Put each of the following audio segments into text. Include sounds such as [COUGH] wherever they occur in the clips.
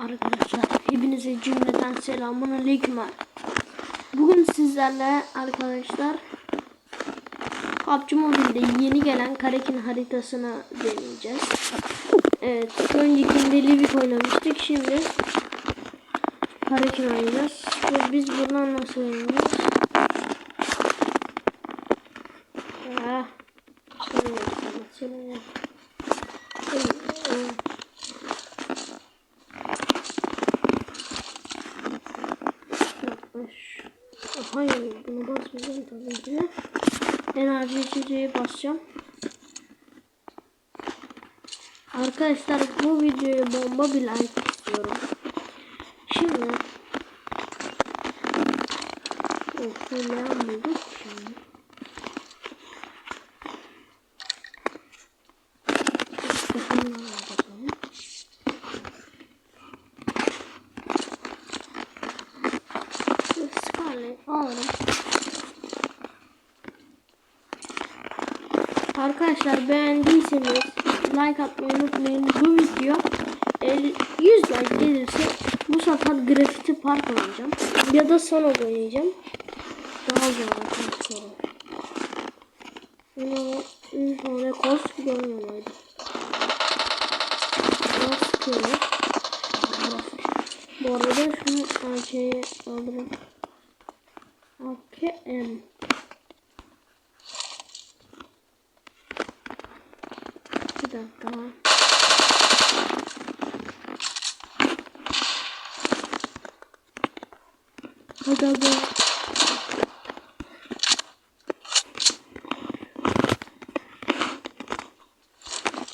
Arkadaşlar hepinize cümleten selamun aleyküm. Bugün sizlerle arkadaşlar PUBG Mobile'de yeni gelen Karekin haritasını deneyeceğiz. Evet öncekinde Livik oynamıştık şimdi Karekin oynayacağız. Ve biz buradan nasıl oynayacağız? Ah, şöyle yapalım, şöyle yapalım. Evet. Yaklaş. Hayır ki de. Enerji içeceği basacağım. Arkadaşlar bu videoya bomba bir like istiyorum. Şimdi Oh, ne bulduk şimdi? Bakalım, bakalım. Scarlet alırım. Arkadaşlar beğendiyseniz like atmayı unutmayın. Bu video 50 100 like gelirse bu sefer grafiti park oynayacağım. Ya da son oynayacağım. Daha zor arkadaşlar. Bunu sonra kost gibi oynamaydı. Kost gibi. Bu arada şunu şeyi alırım. AKM. Bir dakika. Hadi hadi.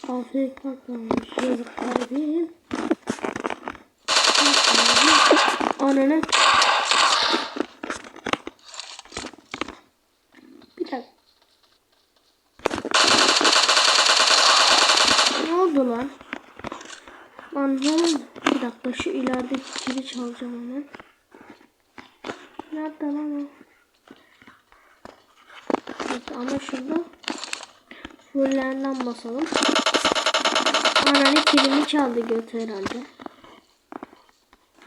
Afiyet patlamış yazık kalbim. Ananı. Bir dakika. Ne oldu lan? Lan ne oldu? Bir dakika şu ilerideki kili çalacağım hemen. Nerede lan o? Evet, ama şurada fullerinden basalım. Ananı kilimi çaldı göt herhalde.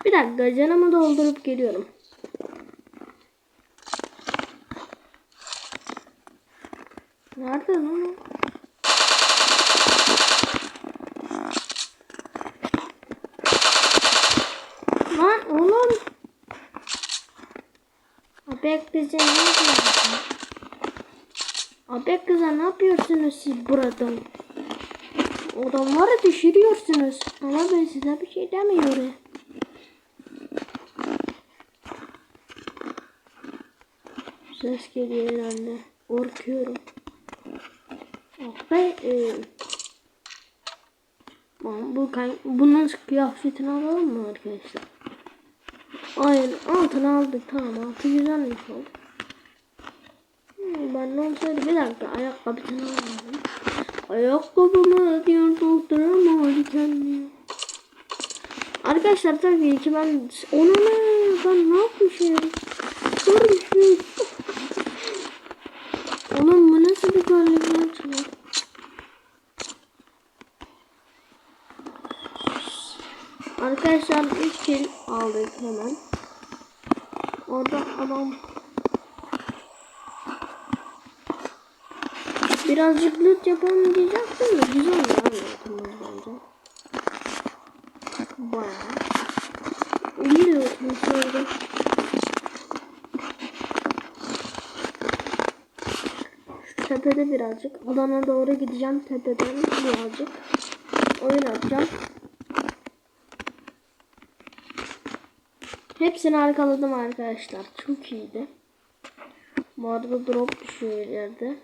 Bir dakika canımı doldurup geliyorum. Nerede lan o? Lan oğlum. Abek bize ne yapıyorsunuz? Abek kıza ne yapıyorsunuz siz buradan? Adamları düşürüyorsunuz. Ama ben size bir şey demiyorum. Ses geliyor herhalde. Korkuyorum. Ah be. E, bu bunun kıyafetini alalım mı arkadaşlar? Aynen altını aldık tamam altı güzelmiş oldu. Hmm, ben ne olsaydı bir dakika ayakkabısını alalım. Ayakkabımı diyor doktorum diken diyor. Arkadaşlar tabii ki ben onu ne ben ne yapmışım? Görmüşüm. Nasıl bir açıyor? Arkadaşlar 3 kill aldık hemen. Orada adam birazcık loot yapalım diyecektim de güzel ya loot'umuz bence. Bayağı. İyi loot'umuz oldu. Şu tepede birazcık. Adana doğru gideceğim tepeden birazcık. Oyun atacağım. Hepsini arkaladım arkadaşlar. Çok iyiydi. Bu arada drop düşüyor yerde.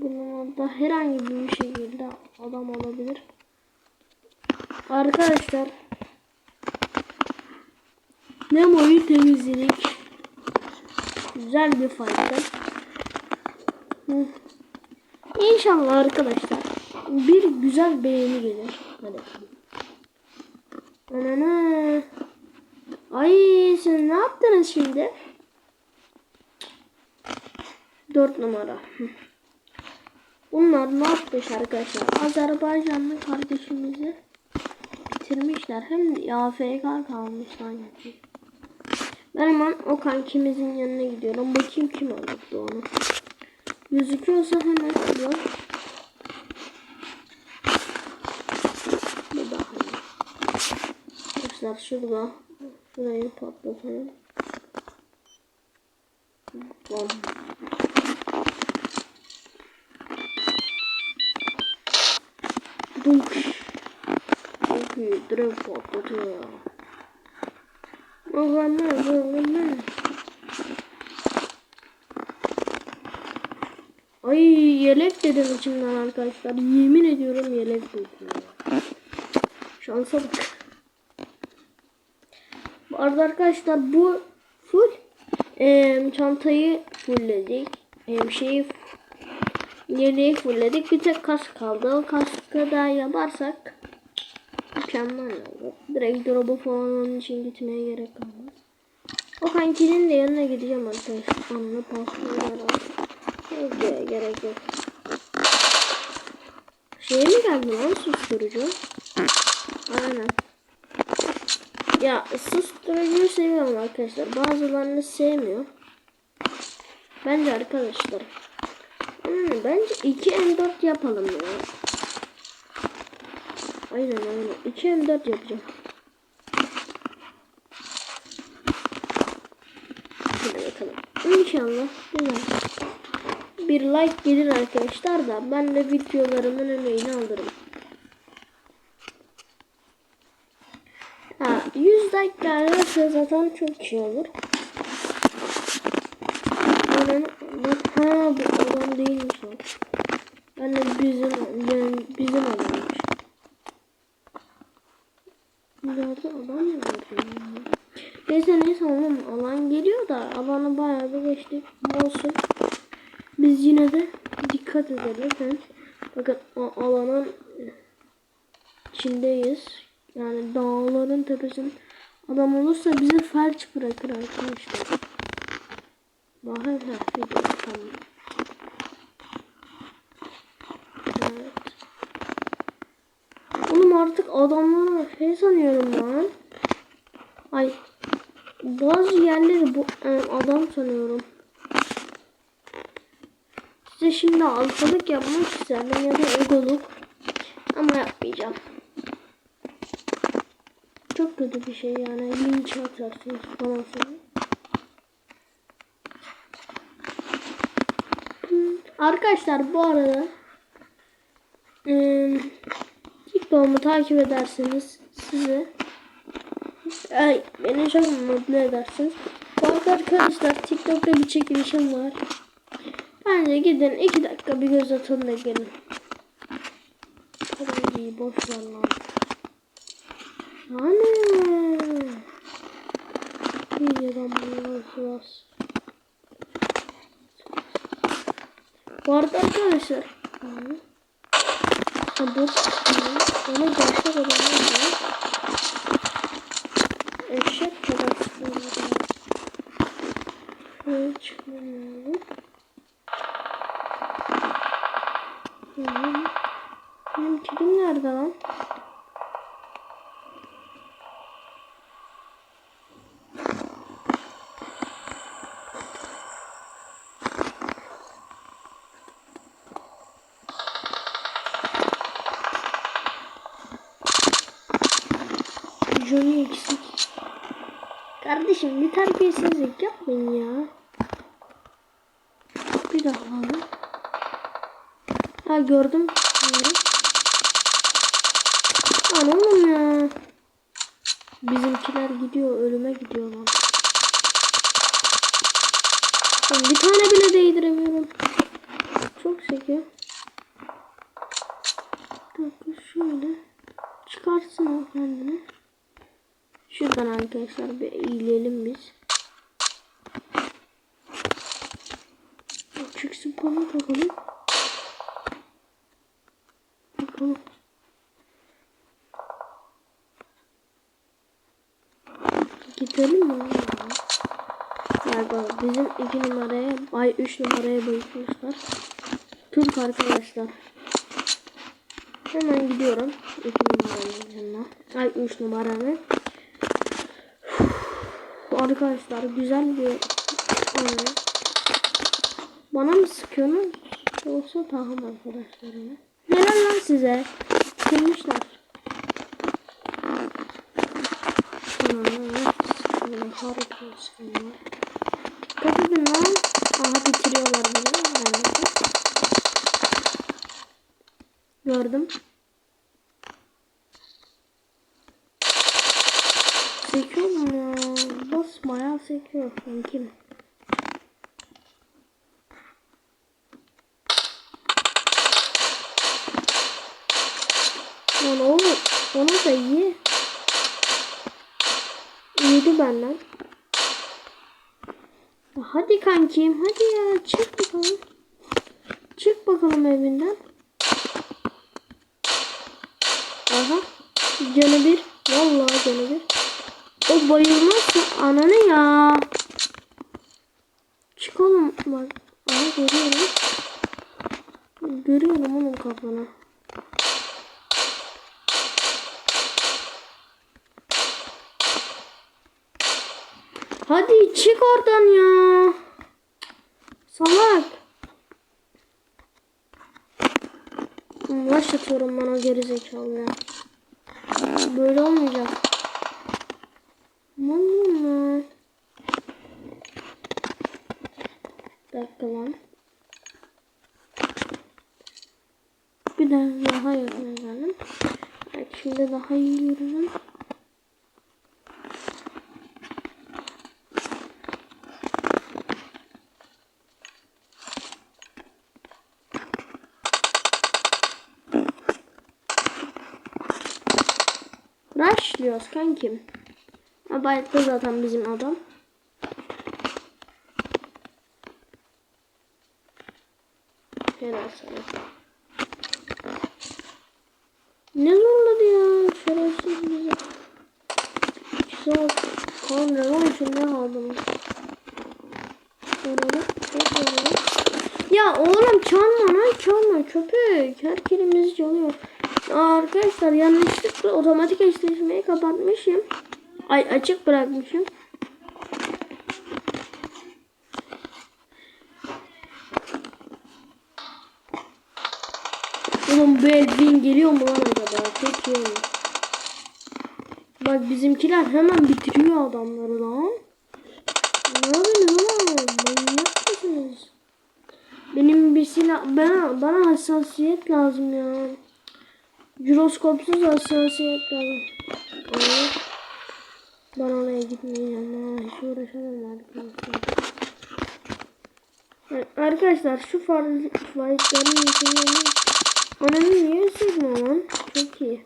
Bunun da herhangi bir şekilde adam olabilir. Arkadaşlar Nemo'yu temizledik. Güzel bir fight'tı. İnşallah arkadaşlar bir güzel beğeni gelir. Hadi. Anana. Ay sen ne yaptınız şimdi? Dört numara. Bunlar ne yapmış arkadaşlar? Azerbaycanlı kardeşimizi bitirmişler. Hem de AFK kalmış sanki. Ben hemen o kankimizin yanına gidiyorum. Bakayım kim anlattı onu. Gözüküyorsa hemen yok. Bu daha iyi. Arkadaşlar şurada. Şurayı patlatalım. Bom. Dunk. Çok iyi. Direkt patlatıyor ya. Mükemmel, mükemmel. Ay yelek dedim içimden arkadaşlar. Yemin ediyorum yelek dedim. Şansa bak. Bu arada arkadaşlar bu full em, çantayı fullledik. Em, şeyi yeleği fullledik. Bir tek kask kaldı. O kaskı da yaparsak mükemmel olur. Direkt drop'a falan onun için gitmeye gerek kalmaz. O kankinin de yanına gideceğim arkadaşlar. Onunla paslı Oraya gerek yok. Şeye mi geldi lan susturucu? Aynen. Ya susturucuyu seviyorum arkadaşlar. Bazılarını sevmiyor. Bence arkadaşlar. Hmm, bence 2 M4 yapalım ya. Aynen aynen. 2 M4 yapacağım. Hadi bakalım. İnşallah güzel. Bir like gelir arkadaşlar da ben de videolarımın emeğini alırım. Ha 100 like gelirse zaten çok iyi olur. Yani, bak ha bu adam değilmiş o. Ben de bizim yani bizim adammış. Nerede adam mı? Neyse neyse oğlum alan geliyor da alanı bayağı bir geçtik. Olsun. Biz yine de dikkat edelim. Bakın o alanın içindeyiz. Yani dağların tepesinde adam olursa bizi felç bırakır arkadaşlar. Bakın ha video tamam. Evet. Oğlum artık adamları şey sanıyorum lan. Ay bazı yerleri bu e, adam sanıyorum. Size şimdi alfalık yapmak isterdim ya da egoluk. Ama yapmayacağım. Çok kötü bir şey yani. Linç atarsınız falan filan. Hmm, Arkadaşlar bu arada ıı, TikTok'umu takip ederseniz size ay, beni çok mutlu edersiniz. Bu arada arkadaşlar TikTok'ta bir çekilişim var. Bence gidin iki dakika bir göz atın da gelin. Hadi boş ver lan. Hani? İyi adamlar Sivas. Bu arada arkadaşlar. Ha bu. Ona gerçek adamlar var. Eşek kadar. Şöyle çıkmam lazım. Hı. Benim kedim nerede lan? Johnny eksik. Kardeşim bir terbiyesizlik yapmayın ya. Bir daha abi. Ha gördüm. Lan ya. Bizimkiler gidiyor ölüme gidiyor lan. Ben bir tane bile değdiremiyorum. Çok sekiyor. Dakika şöyle. Çıkarsın o kendini. Şuradan arkadaşlar bir eğilelim biz. Çıksın bana bakalım. Bakalım. Gidelim mi? Galiba bizim iki numaraya, ay üç numaraya bayılmışlar. Türk arkadaşlar. Hemen gidiyorum. İki numaraya. yanına. Ay 3 numaranın. Arkadaşlar güzel bir oyun. Bana mı sıkıyorsunuz? Yoksa tahım arkadaşlarına. Helal lan size. Sıkılmışlar. Dikkat edin lan. Aha bitiriyorlar beni. Gördüm. Sekiyor mu ya? Sanki mi? Lan oğlum onu da ye. Yedi benden. Hadi kankim hadi ya çık bakalım. Çık bakalım evinden. Aha. Canı bir. Vallahi canı bir. O bayılmazsa ananı ya. Çık oğlum. Bak. Aha görüyorum. Görüyorum onun kafanı. Hadi çık oradan ya. Salak. Baş atıyorum bana gerizekalı ya. Böyle olmayacak. Ne oluyor lan? Bir dakika lan. Bir de daha yakına geldim. Evet, şimdi daha iyi yürüdüm. Rushlıyoruz kankim. Abarttı zaten bizim adam. Helal sana. Ne zorladı ya şerefsiz bizi. Güzel. Kanka lan içinde kaldım. Oralı. Oralı. Ya oğlum çalma lan çalma köpek. Her kelimizi çalıyor. Arkadaşlar yanlışlıkla otomatik eşleşmeyi kapatmışım. Ay açık bırakmışım. Oğlum bu Elvin geliyor mu lan olur. Bak bizimkiler hemen bitiriyor adamları lan. Ne yapıyorsunuz oğlum? Manyak mısınız? Benim bir silah... Bana, bana hassasiyet lazım ya. Jiroskopsuz hassasiyet lazım. Ama ben oraya gitmeyeceğim. Ha, hiç uğraşamam arkadaşlar. Evet, arkadaşlar şu farz faizlerin içinden Ananı niye ısırdın lan? Çok iyi.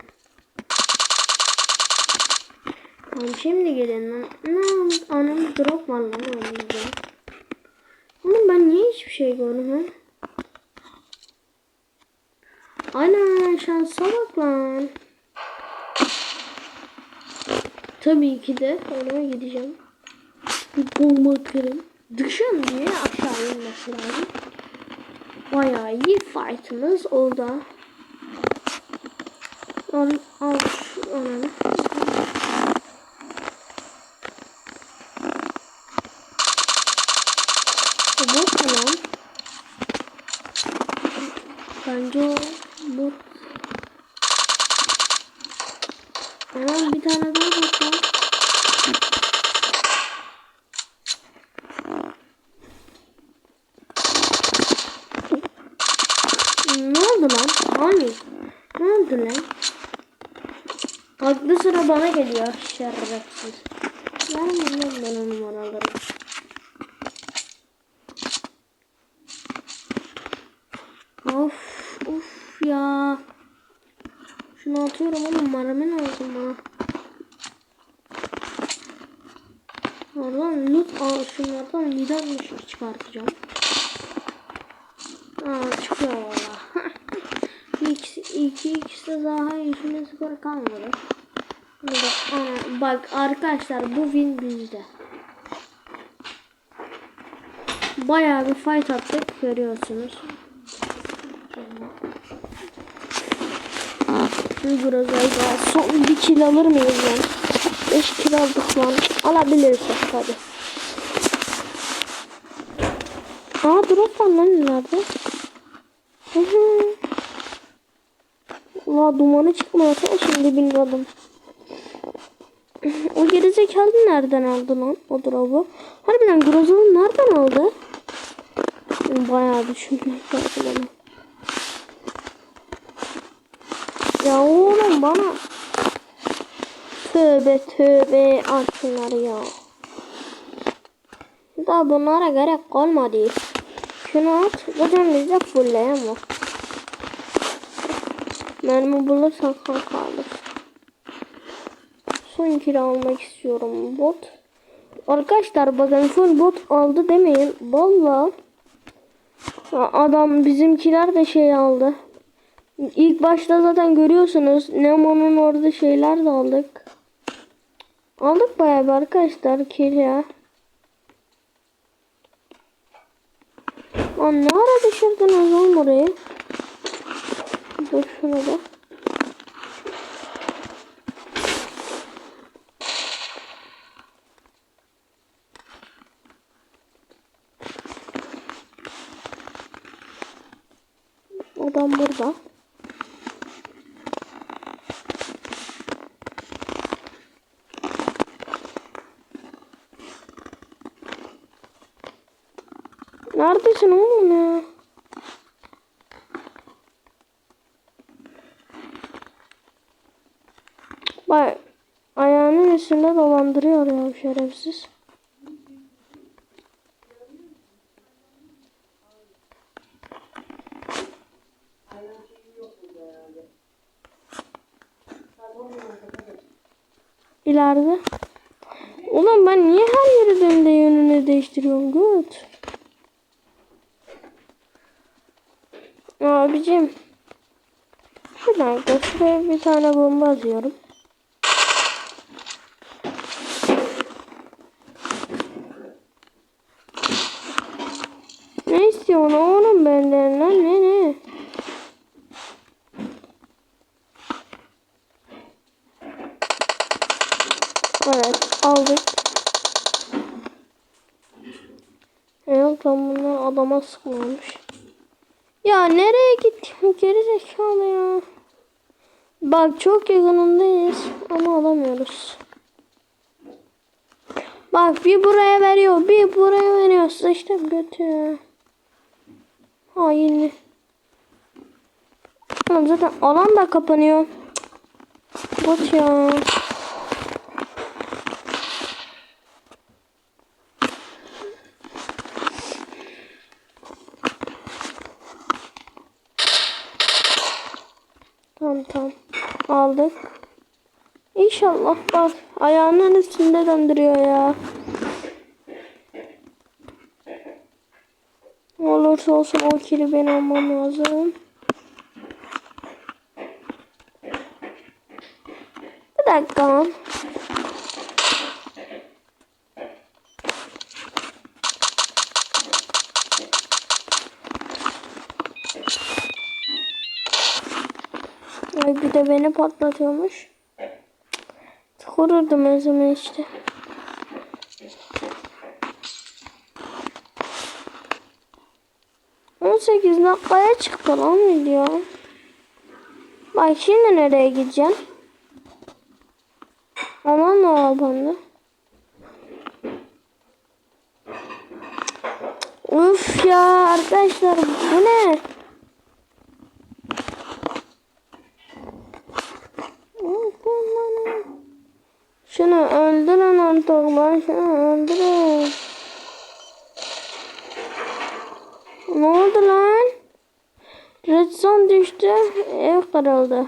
Tamam şimdi gelin lan. Ne anam drop var lan önümüzde. Oğlum ben niye hiçbir şey görmüyorum? Ana şansa bak lan. Tabii ki de ona gideceğim. Bir bomba atarım. Düşün diye aşağı inmesi lazım. Bayağı iyi fight'ımız oldu. Al, al şu ananı. O bot mu lan? Bence o bot. Ama bir tane daha bot var. Ne oldu lan? Hani? Ne oldu lan? Aklı sıra bana geliyor şerefsiz. Ben o numaraları. Of of ya. Şunu atıyorum oğlum maramen lazım bana. Oradan loot al şunlardan lider mışır çıkartacağım. Aa çıkıyor valla. [LAUGHS] İki, iki ikisi daha işine skor kalmadı. Aa, bak arkadaşlar bu win bizde. Bayağı bir fight attık görüyorsunuz. güçlü Groza'yla son bir kill alır mıyız lan? 5 kill aldık lan. Alabiliriz hadi. Aa drop var lan nerede? Hı hı. Ulan dumanı çıkmasa şimdi bilmiyordum. O gerizekalı nereden aldı lan o drop'u? Harbiden Groza'nı nereden aldı? Bayağı düşünmek lazım onu. Ya oğlum bana Tövbe tövbe at şunları ya. Daha bunlara gerek kalmadı. Şunu at. Zaten bizde fullleyen var. Mermi bulursan kanka alır. Son kira almak istiyorum bot. Arkadaşlar bakın full bot aldı demeyin. Valla adam bizimkiler de şey aldı. İlk başta zaten görüyorsunuz Nemo'nun orada şeyler de aldık. Aldık bayağı bir arkadaşlar kill ya. Ne ara düşürdünüz oğlum orayı? Dur şuna da. Adam burada. Neredesin oğlum ya? Bak ayağının üstünde dolandırıyor ya bu şerefsiz. İleride. Ulan ben niye her yeri dönde yönünü değiştiriyorum göt? Abicim. Dakika şuraya bir tane bomba atıyorum. Ne istiyorsun oğlum benden lan ne ne? Evet aldık. Yok adama sıkmamış. Ya nereye gittin geri zekalı ya. Bak çok yakınındayız ama alamıyoruz. Bak bir buraya veriyor bir buraya veriyor sıçtım götü. Hainli. Oğlum zaten alan da kapanıyor. Bot ya. Tamam tamam. Aldık. İnşallah bak ayağının üstünde döndürüyor ya. Ne olursa olsun o kili ben almam lazım. Bir dakika. Ay bir de beni patlatıyormuş. Korurdum zaman işte. On sekiz dakikaya çıktı lan video. Bak şimdi nereye gideceğim? Aman ne yapalım? Uf ya arkadaşlar bu ne? Şunu öldürün şunu öldürün. Ne oldu lan? Red zone düştü. Ev kırıldı.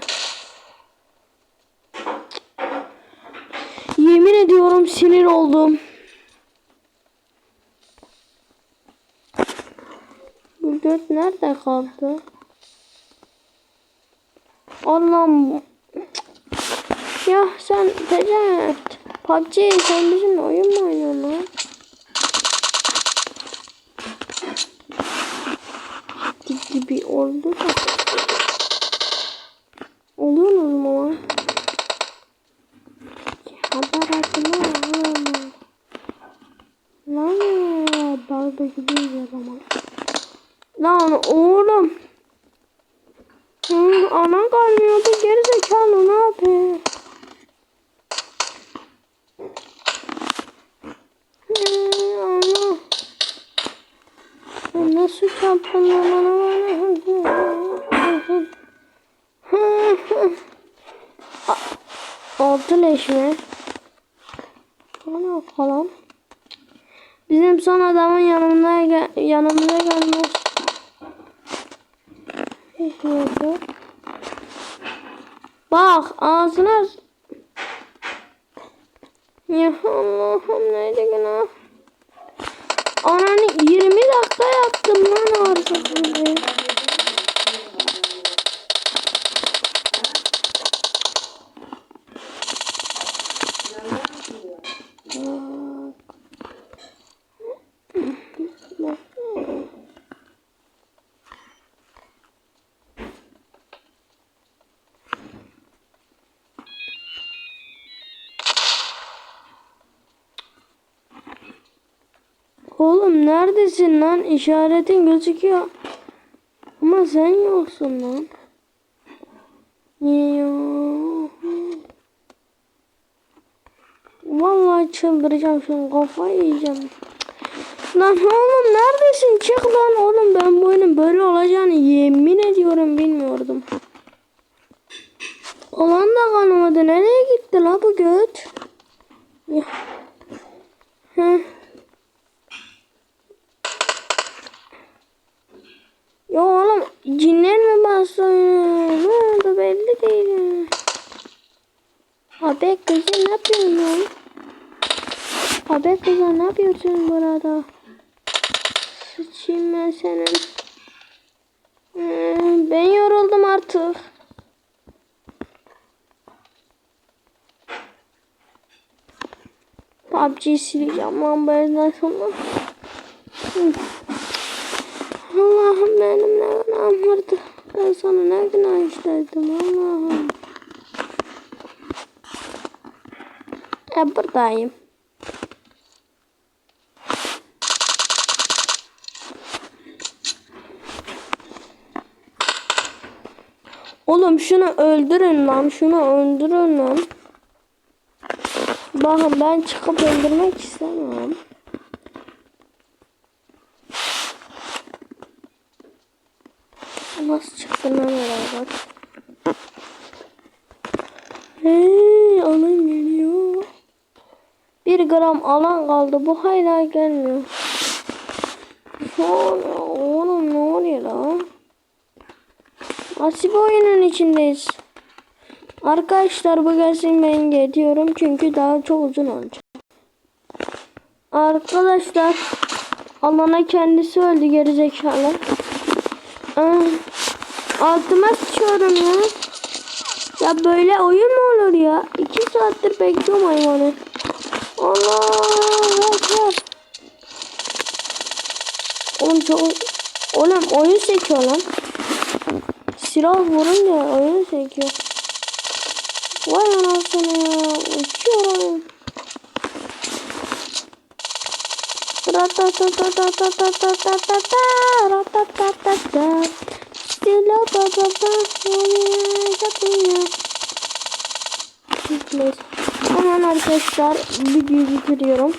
Yemin ediyorum sinir oldum. Bu dört nerede kaldı? Allah'ım. Ya sen Tecat. PUBG sen bizimle oyun mu oynuyorsun lan? Gibi oldu da. Oluyorsunuz mu Aparatımı alamam. Lan bağda gidiyor o zaman. Lan oğlum. Hı, ana kalmıyor bu geri zekalı ne yapıyor? Hı, ana. Ben nasıl çarptım lan bana Altı leş mi? Ana falan. Bizim son adamın yanımda yanımıza gelmez. Hiç yok. Bak ağzına ya Allah'ım neydi günah. Ananı 20 dakika yaptım lan ağzını. Neredesin lan? İşaretin gözüküyor. Ama sen yoksun lan. Yok. Vallahi çıldıracağım şu kafayı yiyeceğim. Lan oğlum neredesin? Çık lan oğlum ben bu oyunun böyle olacağını yemin ediyorum bilmiyordum. Olan da kanamadı. Nereye gitti la bu göt? Ya. Heh. Ya oğlum cinler mi bastı? Ne oldu belli değil. Abi kızım ne yapıyorsun lan? Abi kızım ne yapıyorsun burada? Sıçayım ben senin. Ee, ben yoruldum artık. PUBG'yi sileceğim lan bu sonra. Hı. Allah'ım benim ne günahım vardı. Ben sana ne günah işledim Allah'ım. E buradayım. Oğlum şunu öldürün lan. Şunu öldürün lan. Bakın ben çıkıp öldürmek istemem. Nasıl çıktı lan beraber? Hey, geliyor. Bir gram alan kaldı. Bu hala gelmiyor. Oğlum ne oluyor lan? Nasıl bir oyunun içindeyiz? Arkadaşlar bu gelsin ben gidiyorum çünkü daha çok uzun olacak. Arkadaşlar alana kendisi öldü gerizekalı. Ah, Altıma sıçıyorum ya. Ya böyle oyun mu olur ya? İki saattir bekliyorum hayvanı. Allah Allah. Oğlum çok... Oğlum oyun sekiyor lan. Silah vurunca oyun sekiyor. Vay anasını ya. Uçuyorum. Silah baba baba. Please. Hemen arkadaşlar videoyu bitiriyorum.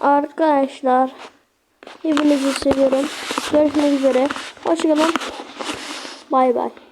Arkadaşlar hepinizi seviyorum. Görüşmek üzere. Hoşçakalın. Bay bay.